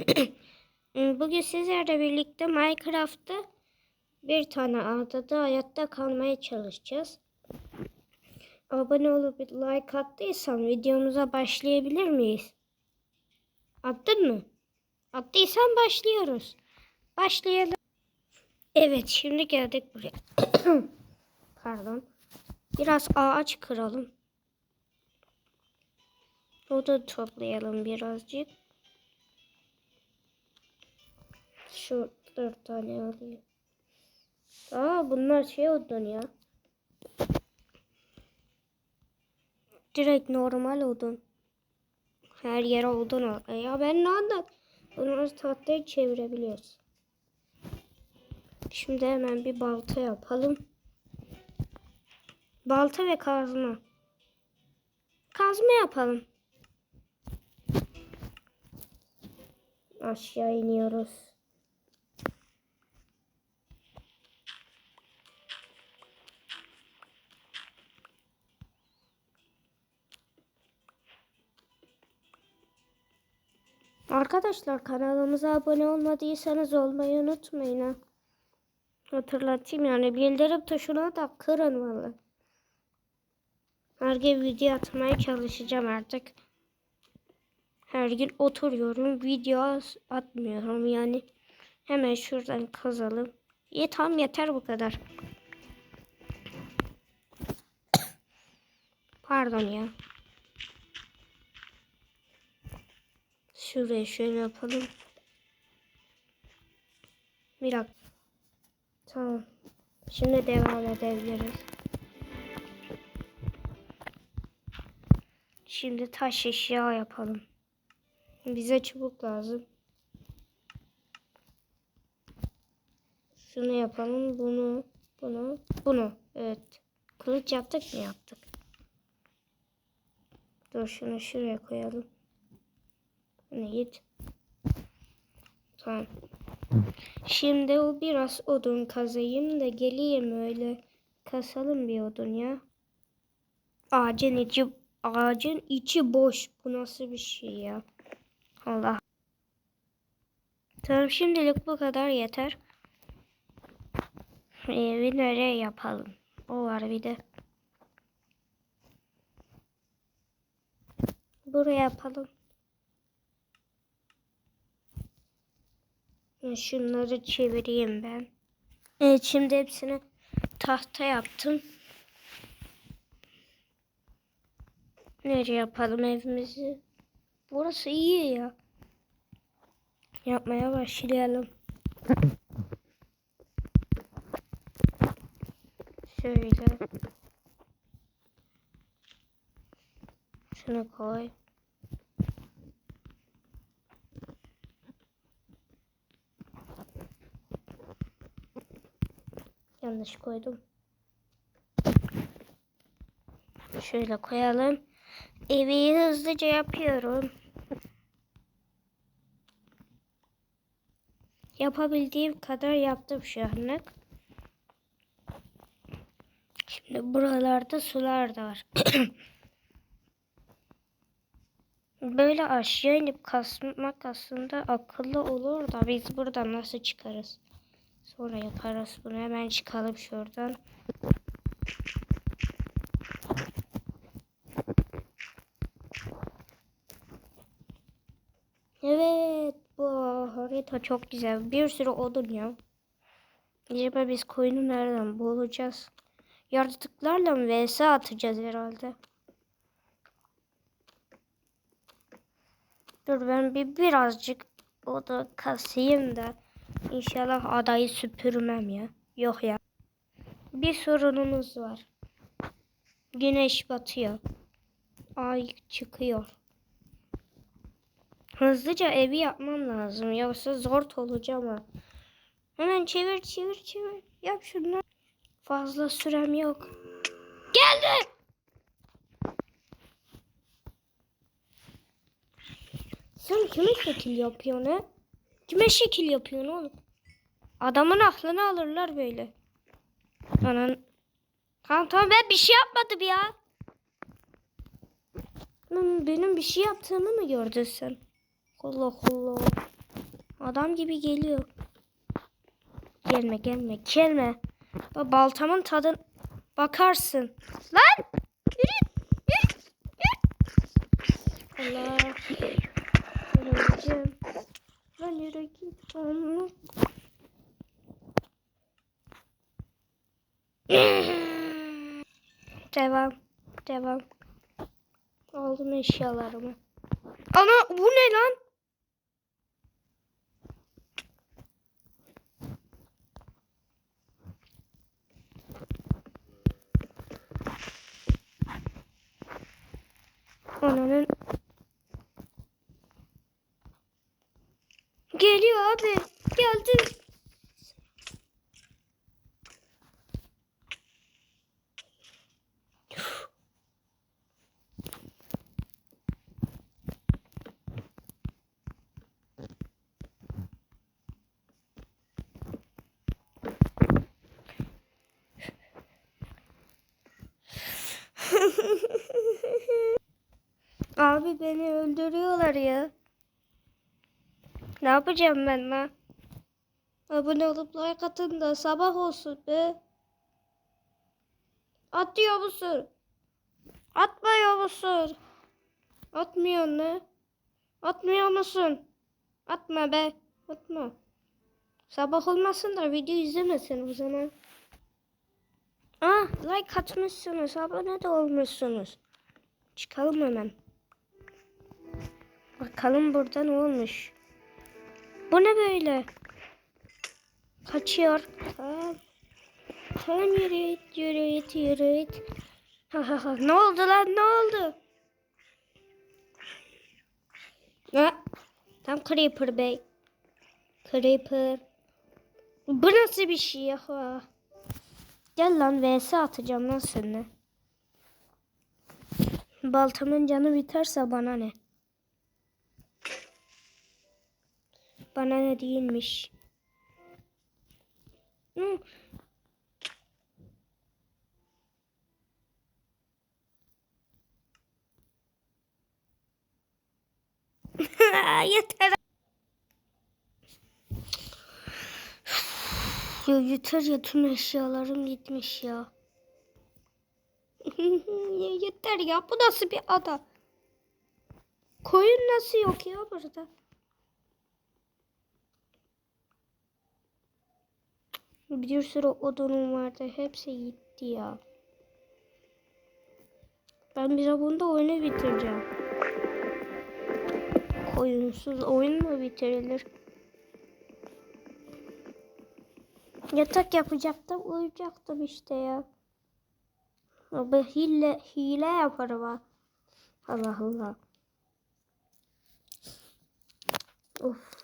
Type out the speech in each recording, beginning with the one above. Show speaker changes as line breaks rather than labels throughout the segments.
Bugün sizlerle birlikte Minecraft'ta bir tane adada hayatta kalmaya çalışacağız. Abone olup like attıysan videomuza başlayabilir miyiz? Attın mı? Attıysan başlıyoruz. Başlayalım. Evet şimdi geldik buraya. Pardon. Biraz ağaç kıralım. Odun toplayalım birazcık. Şu dört tane alayım. Aa bunlar şey odun ya. Direkt normal odun. Her yere odun al. E Ya ben ne anladım? Bunları tahtaya çevirebiliyoruz. Şimdi hemen bir balta yapalım. Balta ve kazma. Kazma yapalım. Aşağı iniyoruz. Arkadaşlar kanalımıza abone olmadıysanız olmayı unutmayın ha. Hatırlatayım yani bildirim tuşuna da kırın valla. Her gün video atmaya çalışacağım artık. Her gün oturuyorum video atmıyorum yani. Hemen şuradan kazalım. İyi tam yeter bu kadar. Pardon ya. Şuraya şöyle yapalım. Bir dakika. Tamam. Şimdi devam edebiliriz. Şimdi taş eşya yapalım. Bize çubuk lazım. Şunu yapalım. Bunu, bunu, bunu. Evet. Kılıç yaptık mı yaptık. Dur şunu şuraya koyalım. Hani git. Tamam. Şimdi o biraz odun kazayım da geleyim öyle. Kasalım bir odun ya. Ağacın içi ağacın içi boş. Bu nasıl bir şey ya? Allah. Tamam şimdilik bu kadar yeter. Evi nereye yapalım? O var bir de. Buraya yapalım. Şunları çevireyim ben. Evet şimdi hepsini tahta yaptım. Nereye yapalım evimizi? Burası iyi ya. Yapmaya başlayalım. Şöyle. Şunu koy. Yanlış koydum. Şöyle koyalım. Evi hızlıca yapıyorum. Yapabildiğim kadar yaptım şu anlık. Şimdi buralarda sular da var. Böyle aşağı inip kasmak aslında akıllı olur da biz buradan nasıl çıkarız? Sonra yaparız bunu. Hemen çıkalım şuradan. Evet bu harita çok güzel. Bir sürü odun ya. Acaba biz koyunu nereden bulacağız? Yaratıklarla mı vs atacağız herhalde. Dur ben bir birazcık oda kasayım da inşallah adayı süpürmem ya. Yok ya. Bir sorunumuz var. Güneş batıyor. Ay çıkıyor. Hızlıca evi yapmam lazım. Yoksa zor olacağım ha. Hemen çevir çevir çevir. Yap şunu. Fazla sürem yok. Geldi. Sen kime şekil yapıyorsun he? Kime şekil yapıyorsun oğlum? Adamın aklını alırlar böyle. Anan. Tamam tamam ben bir şey yapmadım ya. Benim bir şey yaptığımı mı gördün sen? Allah Allah. Adam gibi geliyor. Gelme gelme gelme. Baltamın tadın bakarsın. Lan! Yürü! Allah! Öleceğim. Yürü git. Devam. Devam. Aldım eşyalarımı. Ana bu ne lan? Ananın Geliyor abi. Geldi. Abi beni öldürüyorlar ya. Ne yapacağım ben lan? Abone olup like atın da sabah olsun be. Atıyor musun? Atmıyor musun? Atmıyor ne? Atmıyor musun? Atma be. Atma. Sabah olmasın da video izlemesin o zaman. Ah like atmışsınız. Abone de olmuşsunuz. Çıkalım hemen. Bakalım burada ne olmuş. Bu ne böyle? Kaçıyor. Tamam yürü it, yürü it, yürü it. Ha, ha, ha. ne oldu lan ne oldu? Ne? Tam Creeper Bey. Creeper. Bu nasıl bir şey ya? Gel lan vs atacağım lan seninle. Baltamın canı biterse bana ne? Bana ne değilmiş. Hı. Yeter. Ya yeter ya tüm eşyalarım gitmiş ya. yeter ya bu nasıl bir ada? Koyun nasıl yok ya burada? Bir sürü odunum vardı. Hepsi gitti ya. Ben bir bunda oyunu bitireceğim. Koyunsuz oyun mu bitirilir? Yatak yapacaktım, uyuyacaktım işte ya. Abi hile, hile yaparım ha. Allah Allah. Of.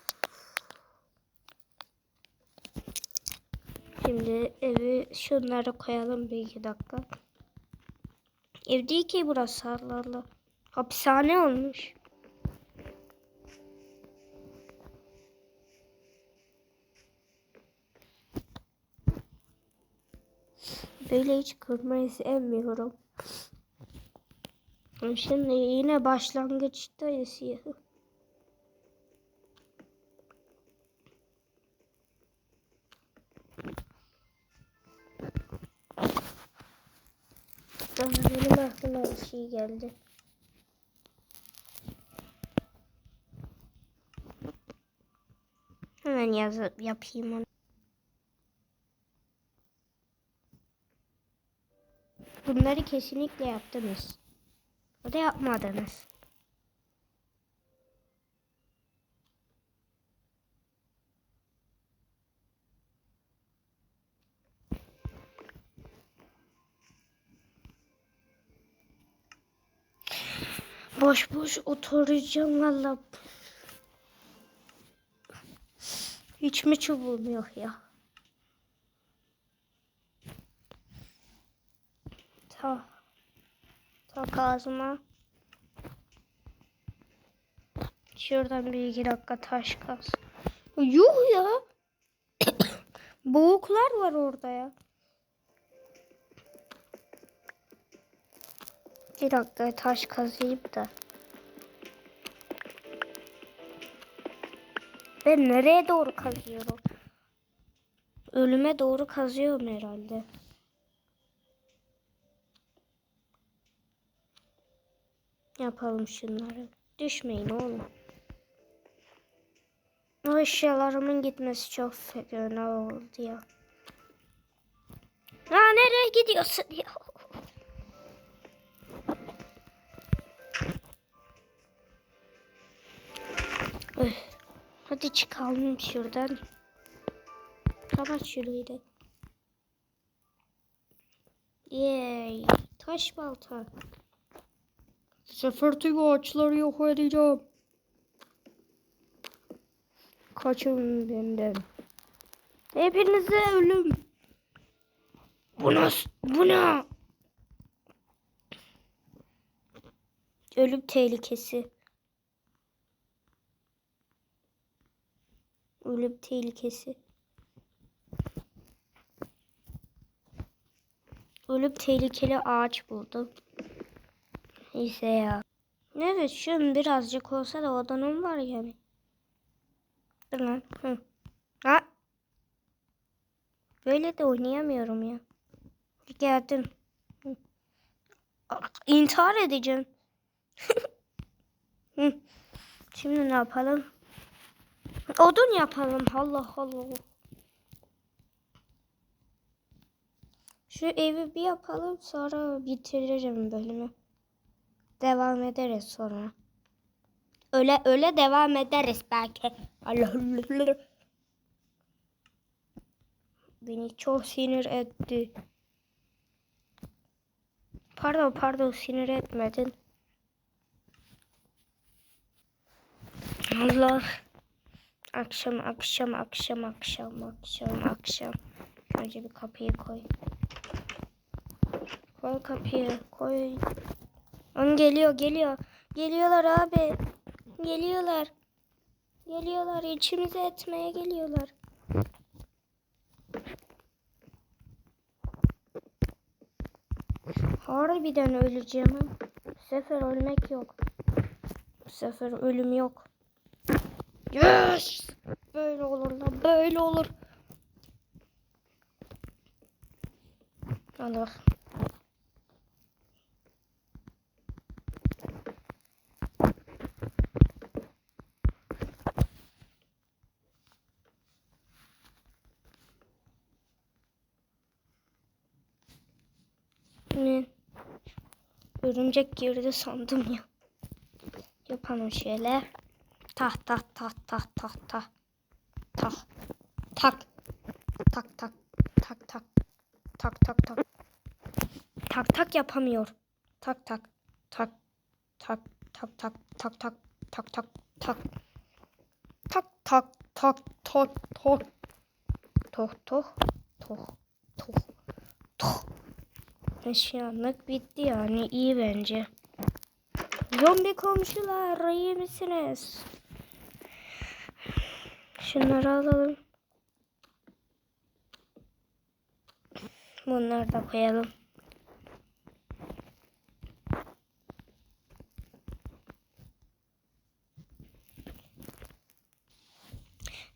Şimdi evi şunları koyalım bir iki dakika. Ev değil ki burası Allah Allah. Hapishane olmuş. Böyle hiç kırmayı sevmiyorum. Şimdi yine başlangıçtayız ya. Ah, benim aklıma bir şey geldi. Hemen yazıp yapayım onu. Bunları kesinlikle yaptınız. O da yapmadınız. Boş boş oturacağım valla. Hiç mi çubuğum yok ya? Ta. Tak ağzıma. Şuradan bir iki dakika taş kaz. Yuh ya. Boğuklar var orada ya. Bir dakika taş kazayım da. Ben nereye doğru kazıyorum? Ölüme doğru kazıyorum herhalde. Yapalım şunları. Düşmeyin oğlum. O eşyalarımın gitmesi çok fena oldu ya. Ha nereye gidiyorsun ya? Hadi çıkalım şuradan. Kapat şurayı da. Yay. Taş balta. Sefertigi ağaçları yok edeceğim. Kaçın benden. Hepinize ölüm. Bu nasıl? Bu ne? Ölüm tehlikesi. Ölüm tehlikesi. Ölüm tehlikeli ağaç buldum. Neyse ya. Evet şun birazcık olsa da odanım var yani. Lan. Hı. Ha. Böyle de oynayamıyorum ya. Geldim. İntihar edeceğim. Şimdi ne yapalım? Odun yapalım. Allah Allah. Şu evi bir yapalım sonra bitiririm bölümü. Devam ederiz sonra. Öyle öyle devam ederiz belki. Allah Allah. Beni çok sinir etti. Pardon pardon sinir etmedin. Allah. Akşam akşam akşam akşam akşam akşam. Önce bir kapıyı koy. Koy kapıyı koy. Onun geliyor geliyor. Geliyorlar abi. Geliyorlar. Geliyorlar içimize etmeye geliyorlar. Harbiden öleceğim. Bu sefer ölmek yok. Bu sefer ölüm yok. Yes! Böyle olur lan böyle olur. Allah. Ne? Örümcek girdi sandım ya. Yapalım şöyle. Tak tak tak tak tak tak. Tak. Tak. Tak tak. Tak tak. Tak tak tak. Tak tak yapamıyor. Tak tak. Tak. Tak tak tak tak tak tak tak tak. Tak tak tak tak tak. Toh toh toh toh toh. Eşyanlık bitti yani iyi bence. Zombi komşular iyi misiniz? Şunları alalım. Bunları da koyalım.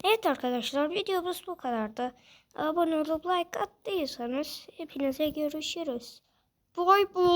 Evet arkadaşlar videomuz bu kadardı. Abone olup like attıysanız hepinize görüşürüz. Bye bye.